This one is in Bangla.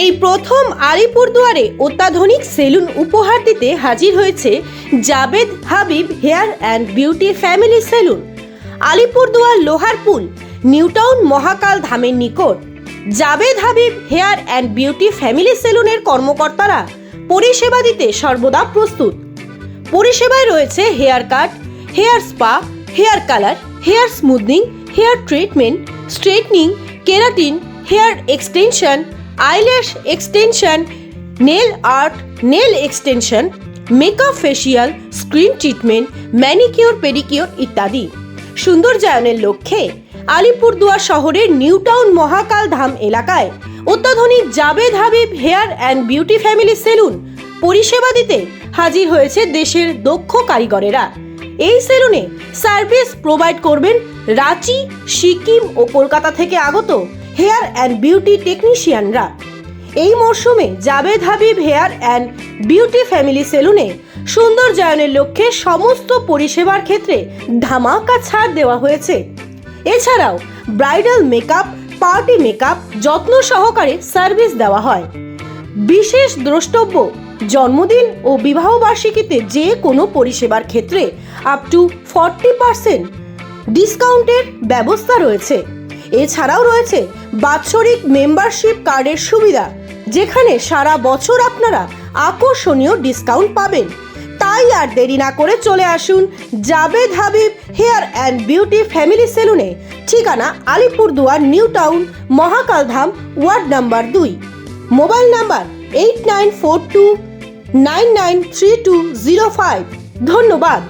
এই প্রথম আলিপুরদুয়ারে অত্যাধুনিক সেলুন উপহার দিতে হাজির হয়েছে Javed Habib hair and beauty family salon. Alipurduar Loharpul New Town Mahakal ধামের নিকট। Javed Habib hair and beauty family সেলুনের কর্মকর্তারা পরিষেবা দিতে সর্বদা প্রস্তুত। পরিষেবায় রয়েছে hair cut, hair spa, hair colour, hair smoothening, hair treatment, straightening, keratin, hair extension eyelash extension nail art nail extension makeup facial screen treatment manicure pedicure ইত্যাদি। সৌন্দর্যায়নের লক্ষ্যে আলিপুরদুয়ার শহরের নিউটাউন মহাকাল ধাম এলাকায় অত্যাধুনিক Javed Habib hair and beauty family salon পরিষেবা দিতে হাজির হয়েছে দেশের দক্ষ কারিগরেরা। এই সেলুনে সার্ভিস প্রোভাইড করবেন রাঁচি, সিকিম ও কলকাতা থেকে আগত হেয়ার অ্যান্ড বিউটি টেকনিশিয়ানরা। এই মরশুমে Javed Habib hair and beauty family সেলুনে সৌন্দর্যায়নের লক্ষ্যে সমস্ত পরিষেবার ক্ষেত্রে ধামাকা ছাড় দেওয়া হয়েছে। এছাড়াও ব্রাইডাল মেকআপ, পার্টি মেকআপ যত্ন সহকারে সার্ভিস দেওয়া হয়। বিশেষ দ্রষ্টব্য, জন্মদিন ও বিবাহবার্ষিকীতে যে কোনো পরিষেবার ক্ষেত্রে আপ টু ফর্টি পার্সেন্ট ডিসকাউন্টের ব্যবস্থা রয়েছে। এছাড়াও রয়েছে বাৎসরিক মেম্বারশিপ কার্ডের সুবিধা, যেখানে সারা বছর আপনারা আকর্ষণীয় ডিসকাউন্ট পাবেন। তাই আর দেরি না করে চলে আসুন Jawed Habib hair and beauty family সেলুনে ঠিকানা Alipurduar, new town, Mahakaldham, ward number দুই। Mobile number eight nine four two nine nine three two zero five. ধন্যবাদ।